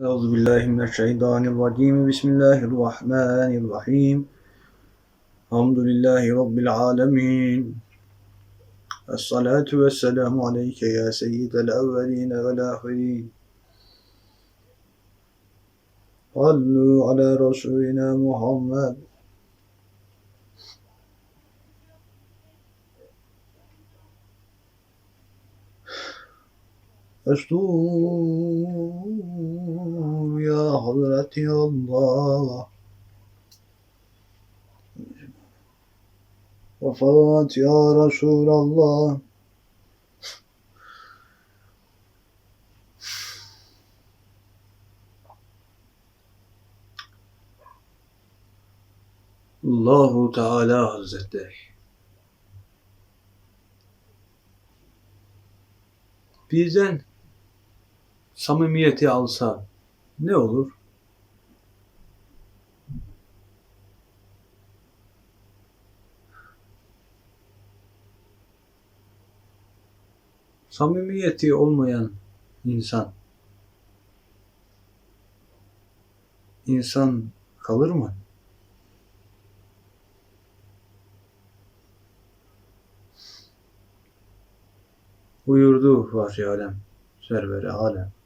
Euzu billahi mineşşeytanirracim. Bismillahirrahmanirrahim. Hamdulillahi rabbil alamin. Essalatu vesselamu aleyke ya seyyidel evvelin vel ahirin. Sallu ala Resulina Muhammed Estağfurullah ya Hazreti Allah. Vefat ya Resulallah. Allahu Teala Hazretleri bizden samimiyeti alsa ne olur? Samimiyeti olmayan insan insan kalır mı? Buyurdu Vahşi Alem, Server-i Alem.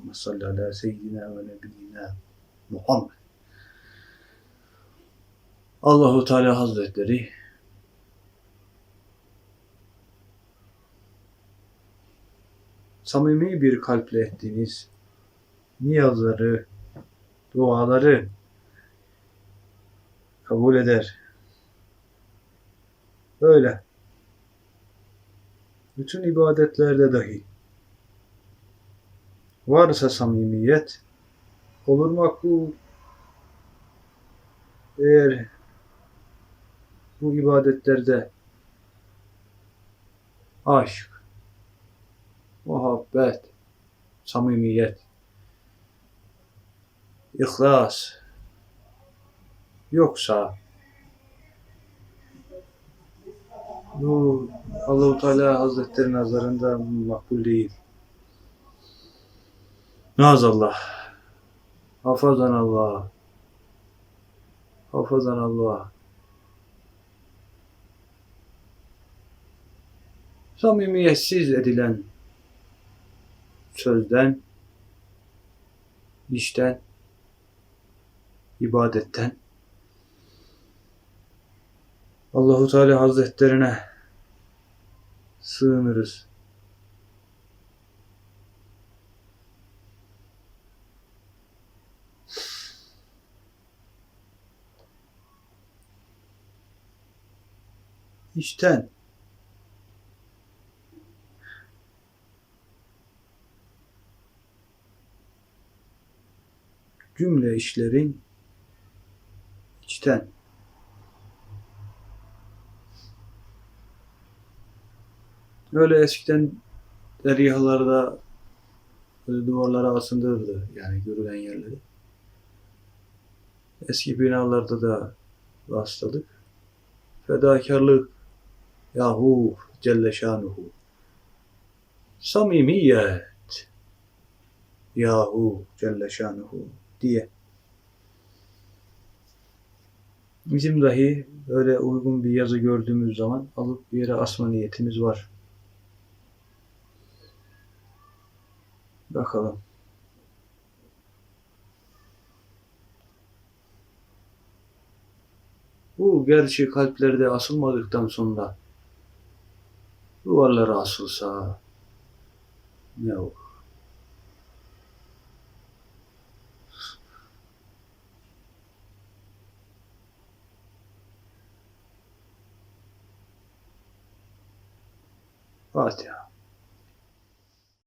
Allahümme salli ala seyyidina ve nebiyyina Muhammed. Allahu Teala Hazretleri samimi bir kalple ettiğiniz niyazları, duaları kabul eder. Öyle. Bütün ibadetlerde dahi varsa samimiyet olur makbul. Eğer bu ibadetlerde aşk, muhabbet, samimiyet, ihlas yoksa bu Allahu Teala Hazretleri nazarında makbul değil. Nazallah. Hafazan Allah. Hafazan Allah. Samimiyetsiz edilen sözden, işten, ibadetten Allahu Teala Hazretlerine sığınırız. İşten cümle işlerin içten Öyle eskiden deryalarda böyle duvarlara asındırdı yani görülen yerleri. Eski binalarda da rastladık. Fedakarlık yahu Celle Şanuhu. Samimiyet yahu Celle Şanuhu diye. Bizim dahi öyle uygun bir yazı gördüğümüz zaman alıp bir yere asma niyetimiz var. Bakalım. Bu gerçi kalplerde asılmadıktan sonra duvarlara asılsa ne olur? Fatiha.